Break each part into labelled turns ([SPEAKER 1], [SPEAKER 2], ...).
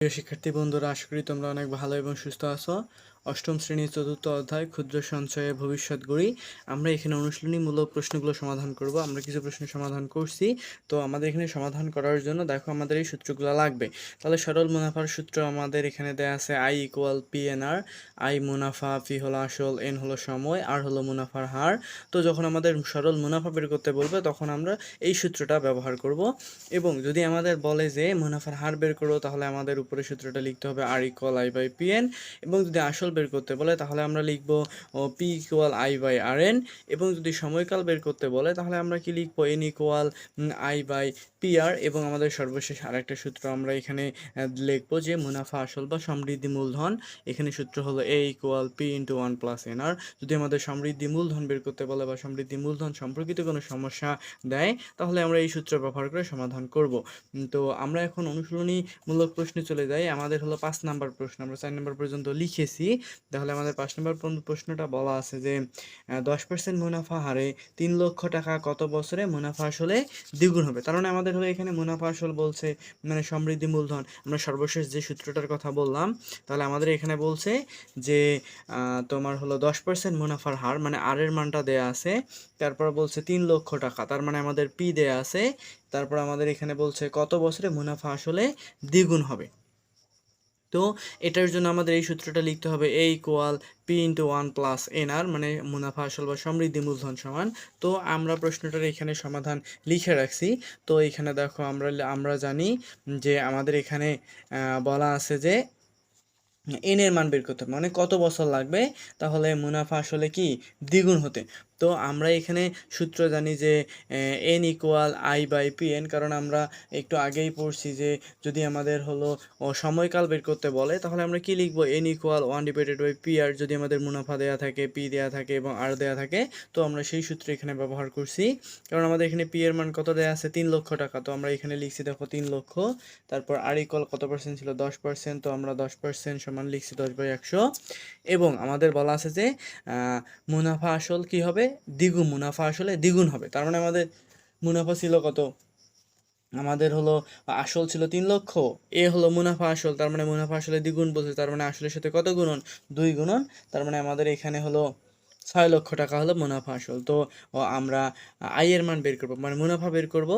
[SPEAKER 1] প্রিয় শিক্ষার্থী বন্ধুরা আশা করি তোমরা অনেক ভালো এবং সুস্থ আছো। অষ্টম শ্রেণির চতুর্থ অধ্যায়, ক্ষুদ্র সঞ্চয়ে ভবিষ্যৎ গড়ি। আমরা এখানে অনুশীলনীমূলক প্রশ্নগুলো সমাধান করব। আমরা কিছু প্রশ্ন সমাধান করছি। তো আমাদের এখানে সমাধান করার জন্য দেখো আমাদের এই সূত্রগুলো লাগবে। তাহলে সরল মুনাফার সূত্র আমাদের এখানে দেয়া আছে I equal P N R I মুনাফা পি হলো আসল এন হলো সময় আর হলো মুনাফার হার। তো যখন আমাদের সরল মুনাফা বের করতে বলবে, তখন আমরা এই সূত্রটা ব্যবহার করব। এবং যদি আমাদের বলে যে মুনাফার হার বের করো, তাহলে আমাদের উপরে সূত্রটা লিখতে হবে R equal I by P N এবং যদি আসল বের করতে বলে, তাহলে আমরা লিখব P equal I by R N এবং যদি সময়কাল বের করতে বলে, তাহলে আমরা কি লিখব? N equal I by P R এবং আমাদের সর্বশেষ আরেকটা সূত্র আমরা এখানে লিখব যে মুনাফা আসল বা সমৃদ্ধি মূলধন। এখানে সূত্র হলো A equal P into one plus N R যদি আমাদের সমৃদ্ধি মূলধন বের করতে বলে বা সমৃদ্ধি মূলধন সম্পর্কিত কোনো সমস্যা দেয়, তাহলে আমরা এই সূত্র ব্যবহার করে সমাধান করব। তো আমরা এখন অনুশীলনীমূলক প্রশ্নে চলে যাই। আমাদের হলো পাঁচ নাম্বার প্রশ্ন। আমরা চার নাম্বার পর্যন্ত লিখেছি। তাহলে আমাদের পাঁচ নম্বর প্রশ্নটা বলা আছে যে দশ পার্সেন্ট মুনাফা হারে তিন লক্ষ টাকা কত বছরে মুনাফা আসলে দ্বিগুণ হবে? তার মানে আমাদের হলো এখানে মুনাফা আসল বলছে মানে সমৃদ্ধি মূলধন। আমরা সর্বশেষ যে সূত্রটার কথা বললাম, তাহলে আমাদের এখানে বলছে যে তোমার হলো দশ পার্সেন্ট মুনাফার হার মানে আর এর মানটা দেয়া আছে, তারপর বলছে তিন লক্ষ টাকা, তার মানে আমাদের পি দেয়া আছে, তারপর আমাদের এখানে বলছে কত বছরে মুনাফা আসলে দ্বিগুণ হবে? তো এটার জন্য আমাদের এই সূত্রটা লিখতে হবে A equal P into one plus N R মানে মুনাফা, আসল বা সমৃদ্ধি, মূলধন সমান। তো আমরা প্রশ্নটার এখানে সমাধান লিখে রাখছি। তো এখানে দেখো আমরা আমরা জানি যে আমাদের এখানে বলা আছে যে এনের মান বের করতে হবে। মানে কত বছর লাগবে? তাহলে মুনাফা আসলে কি? দ্বিগুণ হতে। তো আমরা এখানে সূত্র জানি যে N equal I by P N কারণ আমরা একটু আগেই পড়ছি যে, যদি আমাদের হলো সময়কাল বের করতে বলে, তাহলে আমরা কি লিখব? N equal one divided by P R যদি আমাদের মুনাফা দেয়া থাকে পি দেয়া থাকে এবং আর দেয়া থাকে, তো আমরা সেই সূত্র এখানে ব্যবহার করছি। কারণ আমাদের এখানে পি এর মান কত দেয়া আছে? তিন লক্ষ টাকা। তো আমরা এখানে লিখছি, দেখো, তিন লক্ষ। তারপর আর ইকুয়াল কত পার্সেন্ট ছিল? দশ পার্সেন্ট তো আমরা দশ পার্সেন্ট সমান লিখছি দশ বাই একশো। এবং আমাদের বলা আছে যে মুনাফা আসল কি হবে? দ্বিগুণ মুনাফা আসলে দ্বিগুণ হবে। তার মানে আমাদের মুনাফা ছিল কত? আমাদের হলো আসল ছিল তিন লক্ষ। এ হলো মুনাফা আসল, তার মানে মুনাফা আসলে দ্বিগুণ বলছে, তার মানে আসলের সাথে কত গুণন? দুই গুণন, তার মানে আমাদের এখানে হলো ছয় লক্ষ টাকা হলো মুনাফা আসল। তো আমরা আয়ের মান বের করব। মানে মুনাফা বের করব।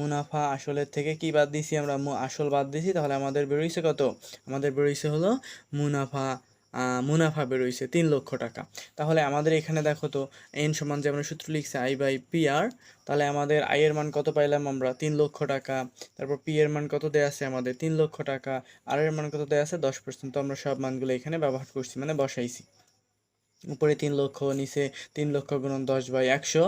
[SPEAKER 1] মুনাফা আসলের থেকে কি বাদ দিছি? আমরা আসল বাদ দিছি, তাহলে আমাদের বেরোইছে কত? আমাদের বেরোইছে হলো মুনাফা মুনাফা বেরোইছে তিন লক্ষ টাকা। তাহলে আমাদের এখানে দেখো তো এন সমান যে আমরা সূত্র লিখছি আই বাই পি আর তাহলে আমাদের আয়ের মান কত পাইলাম আমরা? তিন লক্ষ টাকা। তারপর পি এর মান কত দেয়া আছে আমাদের? তিন লক্ষ টাকা। আর এর মান কত দেয়া আছে? দশ পার্সেন্ট তো আমরা সব মানগুলো এখানে ব্যবহার করছি মানে বসাইছি। উপরে তিন লক্ষ, নিচে তিন লক্ষ গুণন দশ বাই একশো।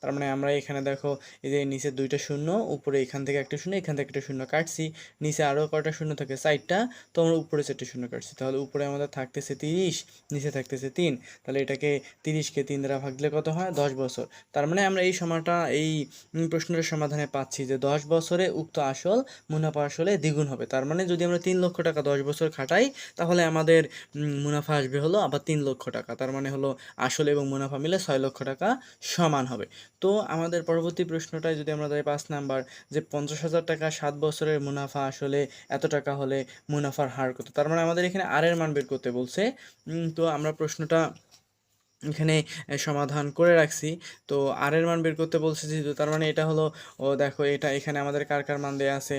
[SPEAKER 1] তার মানে আমরা এখানে দেখো, এই যে নিচে দুইটা শূন্য, উপরে এখান থেকে একটা শূন্য, এখান থেকে একটা শূন্য কাটছি। নিচে আরও কয়টা শূন্য থাকে? চারটা। তো আমরা উপরে চারটে শূন্য কাটছি। তাহলে উপরে আমাদের থাকতেছে তিরিশ, নিচে থাকতেছে তিন। তাহলে এটাকে তিরিশকে তিন দ্বারা ভাগ দিলে কত হয়? দশ বছর। তার মানে আমরা এই সময়টা, এই প্রশ্নটার সমাধানে পাচ্ছি যে দশ বছরে উক্ত আসল মুনাফা আসলে দ্বিগুণ হবে। তার মানে যদি আমরা তিন লক্ষ টাকা দশ বছর খাটাই, তাহলে আমাদের মুনাফা আসবে হলো আবার তিন লক্ষ টাকা। তার মানে হলো আসল এবং মুনাফা মিলে ছয় লক্ষ টাকা সমান হবে। তো আমাদের পরবর্তী প্রশ্নটায় যদি আমরা যাই পাঁচ নাম্বার, যে পঞ্চাশ হাজার টাকা সাত বছরের মুনাফা আসলে এত টাকা হলে মুনাফার হার কত? তার মানে আমাদের এখানে আর এর মান বের করতে বলছে। তো আমরা প্রশ্নটা এখানে সমাধান করে রাখছি। তো আর এর মান বের করতে বলছে যেহেতু, তার মানে এটা হলো, ও দেখো, এটা এখানে আমাদের কার কার মান দেয়া আছে?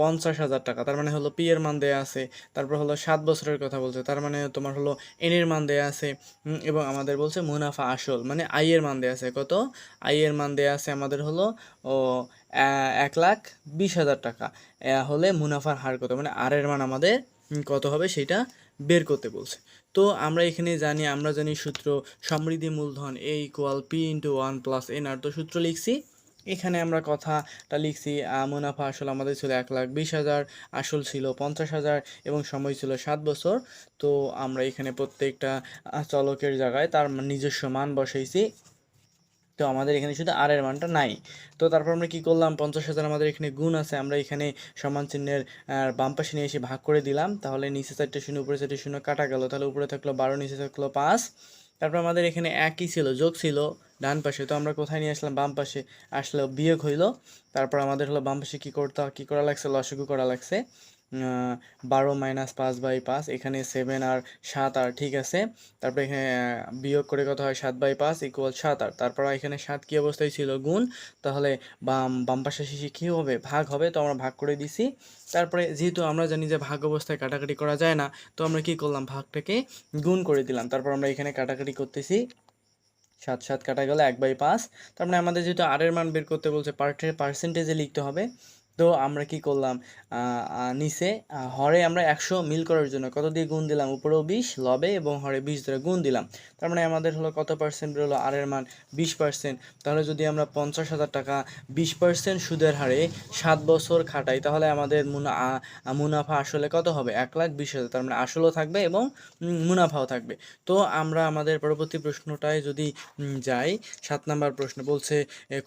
[SPEAKER 1] পঞ্চাশ হাজার টাকা। তার মানে হলো পি এর মান দেয়া আছে। তারপর হলো সাত বছরের কথা বলছে। তার মানে তোমার হলো এন এর মান দেয়া আছে। এবং আমাদের বলছে মুনাফা আসল মানে আই এর মান দেয়া আছে। কত? আই এর মান দেয়া আছে আমাদের হলো, ও এক লাখ বিশ হাজার টাকা। হলে মুনাফার হার কত? মানে আর এর মান আমাদের কত হবে? সেটা বের করতে বলছে। তো আমরা এখানে জানি, আমরা জানি সূত্র সমৃদ্ধি মূলধন A equal P into one plus N R তো সূত্র লিখছি, এখানে আমরা কথাটা লিখছি মুনাফা আসল আমাদের ছিল এক লাখ বিশ হাজার, আসল ছিল পঞ্চাশ হাজার এবং সময় ছিল সাত বছর। তো আমরা এখানে প্রত্যেকটা চলকের জায়গায় তার নিজস্ব মান বসাইছি। তো আমাদের এখানে শুধু আর এর মানটা নাই। তো তারপর আমরা কি করলাম? পঞ্চাশ হাজার আমাদের এখানে গুণ আছে। আমরা এখানে সমান চিহ্নের বাম পাশে নিয়ে এসে ভাগ করে দিলাম। তাহলে নিচে চারটে শূন্য, উপরে চারটে শূন্য কাটা গেল। তাহলে উপরে থাকল বারো, নিচে থাকল পাঁচ। তারপর আমাদের এখানে একই ছিল, যোগ ছিল ডান পাশে। তো আমরা কোথায় নিয়ে আসলাম? বাম পাশে আসলো, বিয়োগ হইল। তারপর আমাদের হলো বাম পাশে কী করতে কী করা লাগছে? লসগু করা লাগছে। বারো মাইনাস পাঁচ বাই পাঁচ, এখানে সেভেন আর সাত আর, ঠিক আছে? তারপরে এখানে বিয়োগ করে কত হয়? সাত বাই পাঁচ ইকুয়াল সাত আর। তারপর এখানে সাত কী অবস্থায় ছিল? গুণ। তাহলে বাম বাম পাশে শেষে কী হবে? ভাগ হবে। তো আমরা ভাগ করে দিছি। তারপরে যেহেতু আমরা জানি যে ভাগ অবস্থায় কাটাকাটি করা যায় না, তো আমরা কি করলাম? ভাগটাকে গুণ করে দিলাম। তারপর আমরা এখানে কাটাকাটি করতেছি। সাত সাত কাটা গেল, এক বাই পাঁচ। তার মানে আমাদের যেহেতু আর এর মান বের করতে বলছে পার্টের পার্সেন্টেজে লিখতে হবে। তো আমরা কি করলাম? নিচে হরে আমরা একশো মিল করার জন্য কত দিয়ে গুণ দিলাম? উপরেও বিশ, লবে এবং হরে বিশ দ্বারা গুণ দিলাম। তার মানে আমাদের হলো কত পার্সেন্ট বেরোলো আর এর মান বিশ পার্সেন্ট তাহলে যদি আমরা পঞ্চাশ হাজার টাকা বিশ পার্সেন্ট সুদের হারে সাত বছর খাটাই, তাহলে আমাদের মুনা মুনাফা আসলে কত হবে? এক লাখ বিশ হাজার। তার মানে আসলও থাকবে এবং মুনাফাও থাকবে। তো আমরা আমাদের পরবর্তী প্রশ্নটায় যদি যাই, সাত নাম্বার প্রশ্ন বলছে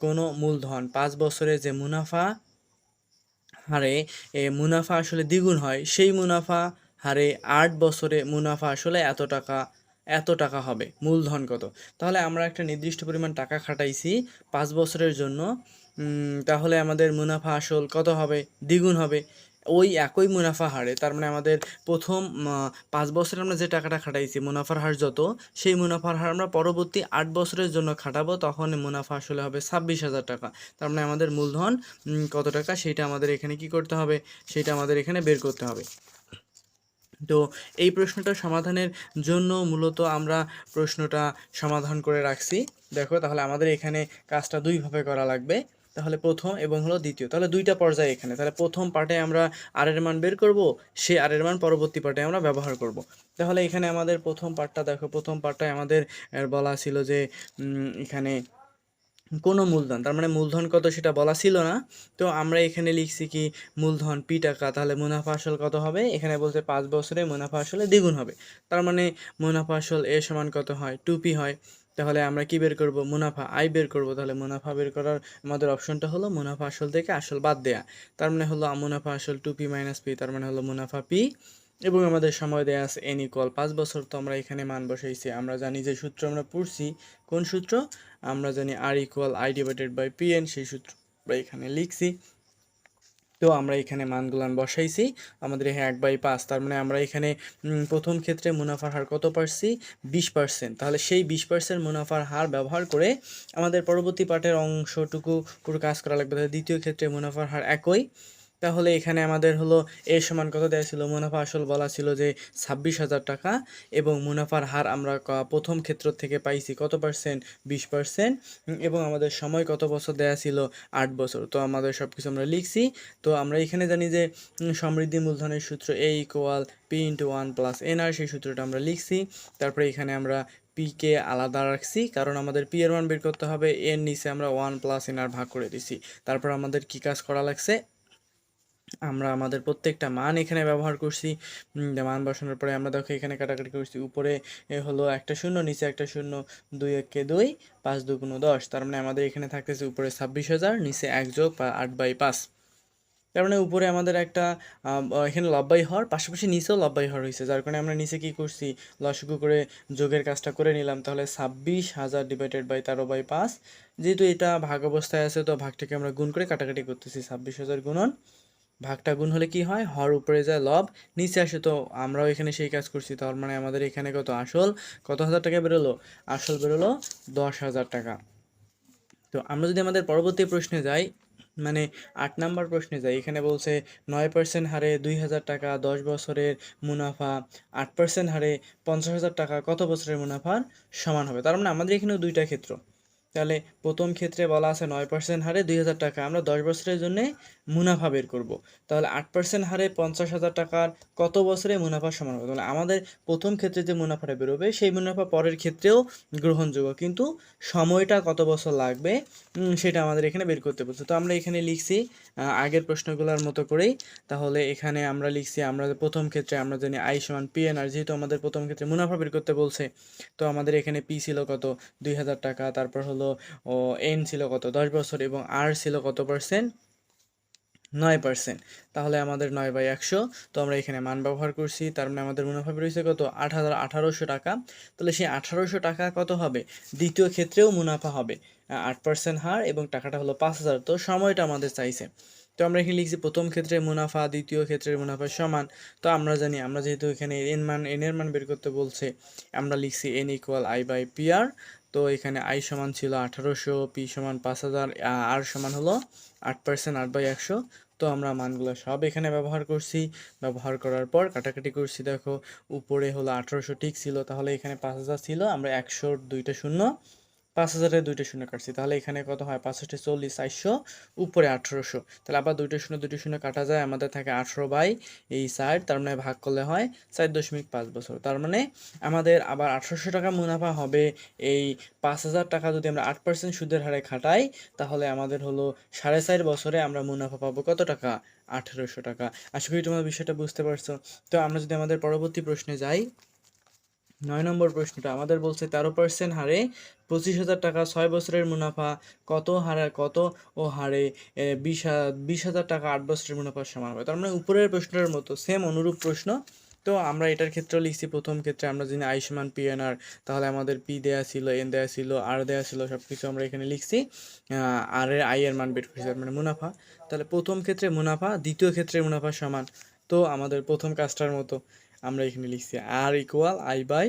[SPEAKER 1] কোনো মূলধন পাঁচ বছরে যে মুনাফা হারে মুনাফা আসলে দ্বিগুণ হয়। সেই মুনাফা হারে আট বছরে মুনাফা আসলে এত টাকা এত টাকা হবে। মূলধন কত? তাহলে আমরা একটা নির্দিষ্ট পরিমাণ টাকা খাটাইছি পাঁচ বছরের জন্য। তাহলে আমাদের মুনাফা আসল কত হবে? দ্বিগুণ হবে। ওই একই মুনাফা হারে। তার মানে আমাদের প্রথম পাঁচ বছরে আমরা যে টাকাটা খাটাইছি, মুনাফার হার যত, সেই মুনাফার হার আমরা পরবর্তী আট বছরের জন্য খাটাবো, তখন মুনাফা আসলে হবে ছাব্বিশ হাজার টাকা। তার মানে আমাদের মূলধন কত টাকা, সেটা আমাদের এখানে কি করতে হবে, সেটা আমাদের এখানে বের করতে হবে। তো এই প্রশ্নটা সমাধানের জন্য মূলত আমরা প্রশ্নটা সমাধান করে রাখছি। দেখো, তাহলে আমাদের এখানে কাজটা দুইভাবে করা লাগবে। তাহলে প্রথম এবং হলো দ্বিতীয়। তাহলে দুইটা পর্যায়ে এখানে। তাহলে প্রথম পার্টে আমরা আর এর মান বের করব, সে আর এর মান পরবর্তী পার্টে আমরা ব্যবহার করব। তাহলে এখানে আমাদের প্রথম পার্টটা দেখো, প্রথম পার্টটায় আমাদের বলা ছিল যে এখানে কোনো মূলধন, তার মানে মূলধন কত সেটা বলা ছিল না। তো আমরা এখানে লিখছি কি, মূলধন পি টাকা, তাহলে মুনাফা আসল কত হবে? এখানে বলছে পাঁচ বছরে মুনাফা আসলে দ্বিগুণ হবে। তার মানে মুনাফা আসল এ সমান কত হয়? টু পি হয়। তাহলে আমরা কি বের করব? মুনাফা আই বের করব। তাহলে মুনাফা বের করার আমাদের অপশনটা হলো মুনাফা আসল থেকে আসল বাদ দেয়া। তার মানে হলো মুনাফা আসল টু পি মাইনাস পি তার মানে হলো মুনাফা পি এবং আমাদের সময় দেয়া আছে এন ইকুয়াল পাঁচ বছর তো আমরা এখানে মান বসাইছি। আমরা জানি যে সূত্র আমরা পড়ছি, কোন সূত্র? আমরা জানি R equal I divided by P N সেই সূত্র আমরা এখানে লিখছি। তো আমরা এখানে মানগুলান বসাইছি। আমাদের এক বাই পাঁচ, তার মানে আমরা এখানে প্রথম ক্ষেত্রে মুনাফার হার কত পারছি? বিশ পার্সেন্ট। তাহলে সেই বিশ পার্সেন্ট মুনাফার হার ব্যবহার করে আমাদের পরবর্তী পাঠের অংশটুকু পুরো কাজ করা লাগবে। দ্বিতীয় ক্ষেত্রে মুনাফার হার একই। তাহলে এখানে আমাদের হলো এ সমান কত দেওয়া ছিল? মুনাফা আসল বলা ছিল যে ছাব্বিশ হাজার টাকা এবং মুনাফার হার আমরা প্রথম ক্ষেত্র থেকে পাইছি কত পার্সেন্ট বিশ পার্সেন্ট এবং আমাদের সময় কত বছর দেয়া ছিল? আট বছর। তো আমাদের সব কিছু আমরা লিখছি। তো আমরা এখানে জানি যে সমৃদ্ধি মূলধনের সূত্র A equal P into one plus N R সেই সূত্রটা আমরা লিখছি। তারপরে এখানে আমরা পি কে আলাদা রাখছি, কারণ আমাদের পি এর মান বের করতে হবে। এর নিচে আমরা ওয়ান প্লাস এন আর ভাগ করে দিছি। তারপর আমাদের কি কাজ করা লাগছে? আমরা আমাদের প্রত্যেকটা মান এখানে ব্যবহার করছি। মান বসানোর পরে আমরা দেখো এখানে কাটাকাটি করছি। উপরে হলো একটা শূন্য, নিচে একটা শূন্য, দুই একে দুই, পাঁচ দুগুণ দশ। তার মানে আমাদের এখানে থাকতেছে উপরে ছাব্বিশ হাজার, নিচে এক যোগ আট বাই পাঁচ। তার মানে উপরে আমাদের একটা এখানে লব্বাই হওয়ার, পাশাপাশি নিচেও লব্বাই হওয়ার হয়েছে। যার কারণে আমরা নিচে কি করছি? লসগু করে যোগের কাজটা করে নিলাম। তাহলে ছাব্বিশ হাজার ডিভাইডেড বাই তেরো বাই পাঁচ, যেহেতু এটা ভাগ অবস্থায় আছে, তো ভাগটাকে আমরা গুণ করে কাটাকাটি করতেছি। ছাব্বিশ হাজার গুণন ভাগটা গুণ হলে কি হয়? হর উপরে যায় লব, নিচে আসে তো আমরাও এখানে সেই কাজ করছি। তার মানে আমাদের এখানে কত? আসল কত হাজার টাকা বেরোলো? আসল বেরোলো দশ হাজার টাকা। তো আমরা যদি আমাদের পরবর্তী প্রশ্নে যাই মানে আট নাম্বার প্রশ্নে যাই, এখানে বলছে নয় পার্সেন্ট হারে দুই হাজার টাকা, দশ বছরের মুনাফা, আট পার্সেন্ট হারে পঞ্চাশ হাজার টাকা, কত বছরের মুনাফার সমান হবে? তার মানে আমাদের এখানেও দুইটা ক্ষেত্র। তাহলে প্রথম ক্ষেত্রে বলা আছে নয় পার্সেন্ট হারে দুই হাজার টাকা, আমরা দশ বছরের জন্য মুনাফা বের করব। তাহলে আট পার্সেন্ট হারে পঞ্চাশ হাজার টাকার কত বছরে মুনাফা সমান হবে? তাহলে আমাদের প্রথম ক্ষেত্রে যে মুনাফাটা বেরোবে, সেই মুনাফা পরের ক্ষেত্রেও গ্রহণযোগ্য। কিন্তু সময়টা কত বছর লাগবে সেটা আমাদের এখানে বের করতে বলছে। তো আমরা এখানে লিখছি আগের প্রশ্নগুলোর মতো করেই। তাহলে এখানে আমরা লিখছি, আমরা প্রথম ক্ষেত্রে আমরা জানি আই সমান পি এন আর, যেহেতু আমাদের প্রথম ক্ষেত্রে মুনাফা বের করতে বলছে, তো আমাদের এখানে পি ছিল কত? দুই হাজার টাকা। তারপর হলো, ও, এন ছিল কত? দশ বছর এবং আর ছিল কত পার্সেন্ট নয় পার্সেন্ট তাহলে আমাদের নয় বাই একশো। তো আমরা এখানে মান ব্যবহার করছি। তার মানে আমাদের মুনাফা বেরোয়েছে কত? আট হাজার আঠারোশো টাকা। তাহলে সেই আঠারোশো টাকা কত হবে? দ্বিতীয় ক্ষেত্রেও মুনাফা হবে। আট পার্সেন্ট হার এবং টাকাটা হলো পাঁচ হাজার। তো সময়টা আমাদের চাইছে। তো আমরা এখানে লিখছি প্রথম ক্ষেত্রে মুনাফা, দ্বিতীয় ক্ষেত্রের মুনাফা সমান। তো আমরা জানি, আমরা যেহেতু এখানে এন মান এন এর মান বের করতে বলছে, আমরা লিখছি N equal I by P R তো এখানে আই সমান ছিল আঠারোশো পি সমান পাঁচ হাজার আর সমান হলো আট পার্সেন্ট আট বাই একশো। তো আমরা মানগুলো সব এখানে ব্যবহার করছি। ব্যবহার করার পর কাটাকাটি করছি, দেখো। উপরে হলো আঠারোশো ঠিক ছিল, তাহলে এখানে পাঁচ হাজার ছিল, আমরা একশোর দুইটা শূন্য। পাঁচ হাজারে দুইটা শূন্য কাটছি। তাহলে এখানে কত হয়? পাঁচষট্টি চল্লিশ, চারশো, উপরে আঠেরোশো। তাহলে আবার দুইটা শূন্য দুইটা শূন্য কাটা যায়। আমাদের থাকে আঠেরো বাই এই সাইড তার মানে ভাগ করলে হয় চার দশমিক পাঁচ বছর। তার মানে আমাদের আবার আঠারোশো টাকা মুনাফা হবে এই পাঁচ হাজার টাকা যদি আমরা আট পার্সেন্ট সুদের হারে খাটাই, তাহলে আমাদের হলো সাড়ে চার বছরে আমরা মুনাফা পাবো কত টাকা? আঠেরোশো টাকা। আশা করি তোমার বিষয়টা বুঝতে পারছ। তো আমরা যদি আমাদের পরবর্তী প্রশ্নে যাই নয় নম্বর প্রশ্নটা, আমাদের বলছে তেরো পার্সেন্ট হারে পঁচিশ হাজার টাকা ছয় বছরের মুনাফা, কত হারে, কত ও হারে বিশ বিশ হাজার টাকা আট বছরের মুনাফার সমান হবে। তার মানে উপরের প্রশ্নের মতো সেম অনুরূপ প্রশ্ন। তো আমরা এটার ক্ষেত্রেও লিখছি, প্রথম ক্ষেত্রে আমরা যদি আয়ুষ্মান পিএনআর তাহলে আমাদের পি দেয়া ছিল, এন দেয়া ছিল, আর দেয়া ছিল সব কিছু আমরা এখানে লিখছি আর এর আই এর মান বের করছি মানে মুনাফা। তাহলে প্রথম ক্ষেত্রে মুনাফা, দ্বিতীয় ক্ষেত্রে মুনাফা সমান। তো আমাদের প্রথম কাজটার মতো আমরা এখানে লিখছি R equal I by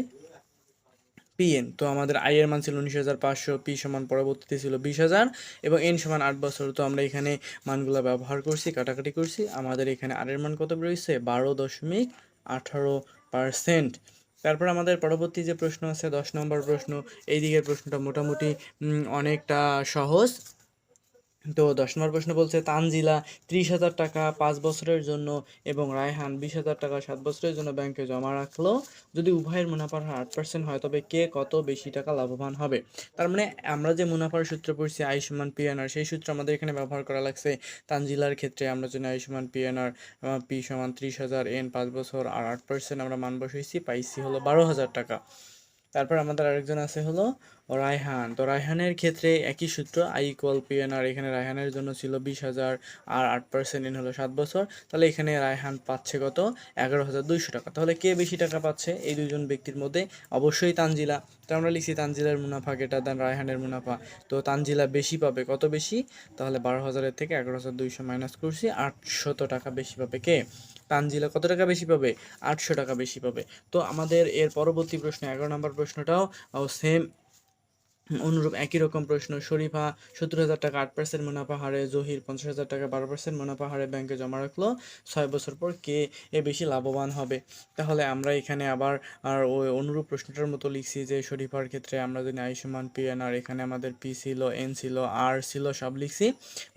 [SPEAKER 1] P N তো আমাদের আই এর মান ছিল উনিশ হাজার পাঁচশো পি সমান পরবর্তীতে ছিল বিশ হাজার এবং এন সমান আট বছর। তো আমরা এখানে মানগুলো ব্যবহার করছি, কাটাকাটি করছি। আমাদের এখানে আর এর মান কত রয়েছে বারো দশমিক আঠারো পারসেন্ট তারপর আমাদের পরবর্তী যে প্রশ্ন আছে, দশ নম্বর প্রশ্ন, এই দিকের প্রশ্নটা মোটামুটি অনেকটা সহজ। তো দশ নম্বর প্রশ্ন বলছে, তানজিলা ত্রিশ হাজার টাকা পাঁচ বছরের জন্য এবং রায়হান বিশ হাজার টাকা সাত বছরের জন্য ব্যাংকে জমা রাখল। যদি উভয়ের মুনাফার হার আট পার্সেন্ট হয়, তবে কে কত বেশি টাকা লাভবান হবে? তার মানে আমরা যে মুনাফার সূত্র পড়ছি, আয়ুষ্মান পিএনআর, সেই সূত্র আমাদের এখানে ব্যবহার করা লাগছে। তানজিলার ক্ষেত্রে আমরা জানি আয়ুষ্মান পিএনআর পি সমান ত্রিশ হাজার, এন পাঁচ বছর, আর আট পার্সেন্ট আমরা মান বসাইছি পাইছি হলো বারো হাজার টাকা। তারপর আমাদের আরেকজন আছে হলো রায়হান। তো রায়হানের ক্ষেত্রে একই সূত্র আই ইকুয়াল পিএনআর এখানে রায়হানের জন্য ছিল বিশ হাজার, আর আট পার্সেন্ট ইন হলো সাত বছর। তাহলে এখানে রায়হান পাচ্ছে কত? এগারো হাজার দুইশো টাকা। তাহলে কে বেশি টাকা পাচ্ছে? এই দুজন ব্যক্তির মধ্যে অবশ্যই তানজিলা। তো আমরা লিখছি তানজিলার মুনাফা গেটার দেন রায়হানের মুনাফা। তো তানজিলা বেশি পাবে, কত বেশি? তাহলে বারো হাজারের থেকে এগারো হাজার দুইশো মাইনাস করছি, আটশত টাকা বেশি পাবে কে? তানজিলা কত টাকা বেশি পাবে? আটশো টাকা বেশি পাবে। তো আমাদের এর পরবর্তী প্রশ্ন, এগারো নম্বর প্রশ্নটাও সেম অনুরূপ একই রকম প্রশ্ন, শরীফা সত্তর হাজার টাকা, আট পার্সেন্ট মুনাফা হারে, জহির পঞ্চাশ হাজার টাকা, বারো পার্সেন্ট মুনাফা হারে ব্যাংকে জমা রাখল, ছয় বছর পর কে এ বেশি লাভবান হবে? তাহলে আমরা এখানে আবার আর ওই অনুরূপ প্রশ্নটার মতো লিখছি যে, শরীফার ক্ষেত্রে আমরা যদি আয়ুষ্মান পি এন আর এখানে আমাদের পি ছিল, এন ছিল, আর ছিল, সব লিখছি।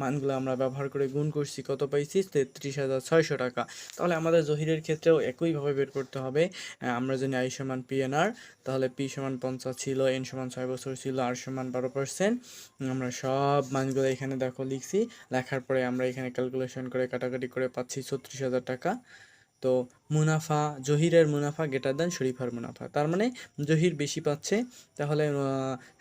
[SPEAKER 1] মানগুলো আমরা ব্যবহার করে গুণ করছি, কত পাইছি? তেত্রিশ হাজার ছয়শো টাকা। তাহলে আমাদের জহিরের ক্ষেত্রেও একইভাবে বের করতে হবে। আমরা জানি আয়ুষ্মান পি এন আর, তাহলে পি সমান পঞ্চাশ ছিল, এন সমান ছয় বছর ছিল আর সমান বারো পার্সেন্ট আমরা সব মানগুলো এখানে দেখো লিখছি। লেখার পরে আমরা এখানে ক্যালকুলেশন করে কাটাকাটি করে পাচ্ছি ছত্রিশ হাজার টাকা। তো মুনাফা, জহিরের মুনাফা গেটার দেন শরীফার মুনাফা। তার মানে জহির বেশি পাচ্ছে। তাহলে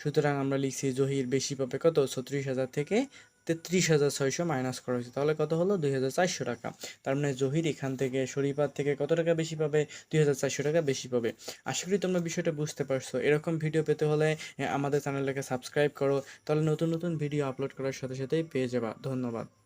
[SPEAKER 1] সুতরাং আমরা লিখছি জহির বেশি পাবে কত? ছত্রিশ হাজার থেকে তেত্রিশ হাজার ছয়শো মাইনাস করা হয়েছে। তাহলে কত হলো? দুই হাজার চারশো টাকা। তার মানে জহির এখান থেকে শরীফার থেকে কত টাকা বেশি পাবে? দুই হাজার চারশো টাকা বেশি পাবে। আশা করি তোমরা বিষয়টা বুঝতে পারছ। এরকম ভিডিও পেতে হলে আমাদের চ্যানেলটাকে সাবস্ক্রাইব করো। তাহলে নতুন নতুন ভিডিও আপলোড করার সাথে সাথেই পেয়ে যাবা। ধন্যবাদ।